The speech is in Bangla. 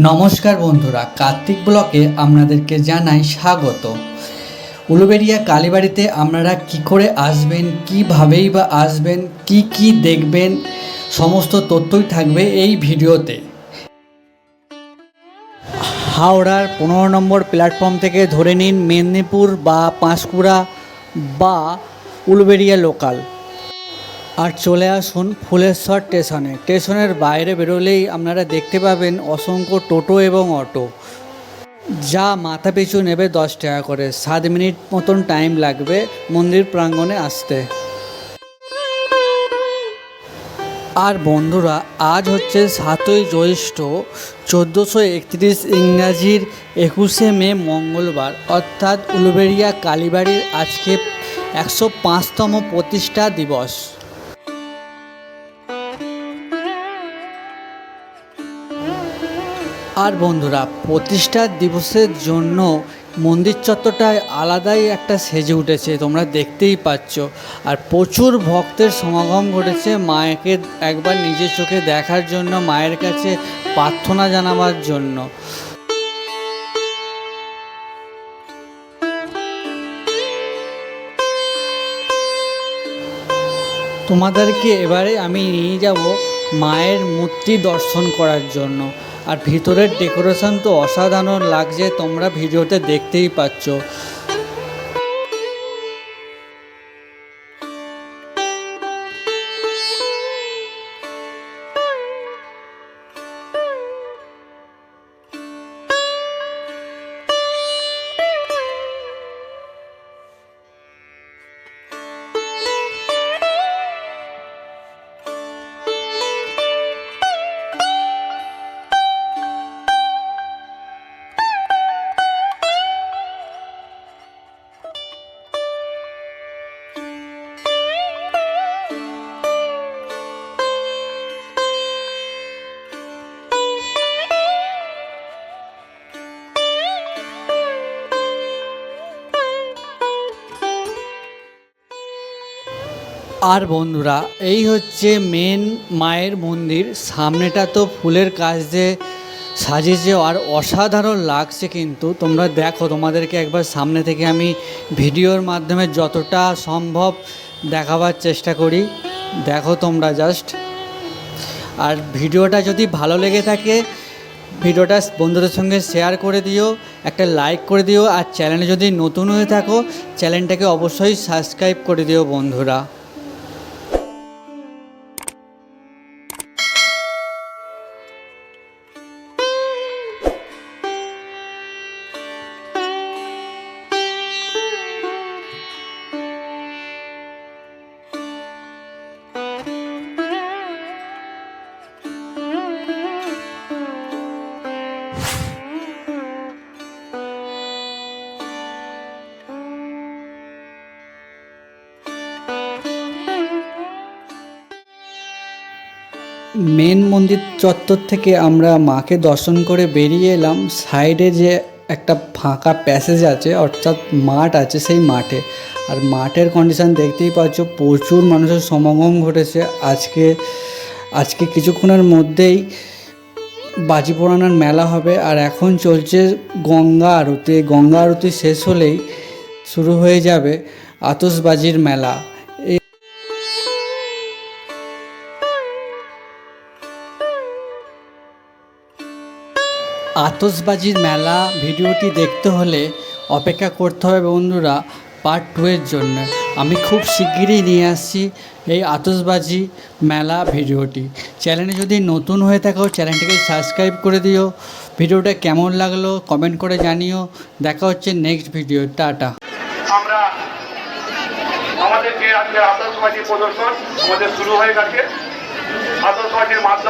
নমস্কার বন্ধুরা, কার্তিক ব্লকে আপনাদেরকে জানাই স্বাগত। উলুবেড়িয়া কালীবাড়িতে আপনারা কি করে আসবেন, কীভাবেই বা আসবেন, কি কি দেখবেন, সমস্ত তথ্যই থাকবে এই ভিডিওতে। হাওড়ার পনেরো নম্বর প্ল্যাটফর্ম থেকে ধরে নিন মেদিনীপুর বা পাঁশকুড়া বা উলুবেড়িয়া লোকাল। আর চলে আসুন ফুলেশ্বর স্টেশনে। স্টেশনের বাইরে বেরোলেই আপনারা দেখতে পাবেন অসংখ্য টোটো এবং অটো। যা মাথা পিছু নেবে দশ টাকা করে। সাত মিনিট মতন টাইম লাগবে মন্দির প্রাঙ্গণে আসতে। আর বন্ধুরা, আজ হচ্ছে সাতই জ্যৈষ্ঠ, চোদ্দোশো একত্রিশ ইংরাজির একুশে মে মঙ্গলবার। অর্থাৎ উলুবেড়িয়া কালীবাড়ির আজকে একশো পাঁচতম প্রতিষ্ঠা দিবস। আর বন্ধুরা প্রতিষ্ঠা দিবসের জন্য মন্দির চত্বরটায় আলাদাই একটা সেজে উঠেছে, তোমরা দেখতেই পাচ্ছ। আর প্রচুর ভক্তের সমাগম ঘটেছে মায়েকে একবার নিজের চোখে দেখার জন্য, মায়ের কাছে প্রার্থনা জানাবার জন্য। তোমাদেরকে এবারে আমি নিয়ে যাব মায়ের মূর্তি দর্শন করার জন্য। আর ভিতরের ডেকোরেশন তো অসাধারণ লাগছে, তোমরা ভিডিওতে দেখতেই পাচ্ছ। আর বন্ধুরা, এই হচ্ছে মেন মায়ের মন্দির। সামনেটা তো ফুলের কাজ দিয়ে সাজিয়েছে, আর অসাধারণ লাগছে কিন্তু। তোমরা দেখো, তোমাদেরকে একবার সামনে থেকে আমি ভিডিওর মাধ্যমে যতটা সম্ভব দেখাবার চেষ্টা করি। দেখো তোমরা জাস্ট আর ভিডিওটা যদি ভালো লেগে থাকে, ভিডিওটা বন্ধুদের সঙ্গে শেয়ার করে দিও, একটা লাইক করে দিও, আর চ্যানেলে যদি নতুন হয়ে থাকো চ্যানেলটাকে অবশ্যই সাবস্ক্রাইব করে দিও বন্ধুরা। মেন মন্দির চত্বর থেকে আমরা মাকে দর্শন করে বেরিয়ে এলাম। সাইডে যে একটা ফাঁকা প্যাসেজ আছে, অর্থাৎ মাঠ আছে সেই মাঠে। আর মাঠের কন্ডিশন দেখতেই পাচ্ছ, প্রচুর মানুষের সমাগম ঘটেছে। আজকে আজকে কিছুক্ষণের মধ্যেই বাজি পোড়ানোর মেলা হবে। আর এখন চলছে গঙ্গা আরতি। গঙ্গা আরতি শেষ হলেই শুরু হয়ে যাবে আতশবাজির মেলা। এই আতশবাজির মেলা ভিডিওটি দেখতে হলে অপেক্ষা করতে হবে বন্ধুরা পার্ট টু এর জন্য। আমি খুব শিগগিরই নিয়ে আসছি এই আতসবাজি মেলা ভিডিওটি। চ্যানেলে যদি নতুন হয়ে থাকো, চ্যানেলটিকে সাবস্ক্রাইব করে দিও। ভিডিওটা কেমন লাগল কমেন্ট করে জানিও। দেখা হচ্ছে নেক্সট ভিডিও টাটা। আমরা আমাদেরকে আজকে আতঙ্কবাদী প্রদর্শন আমাদের শুরু হয়ে গেছে। আতঙ্কবাদীর মাধ্যমে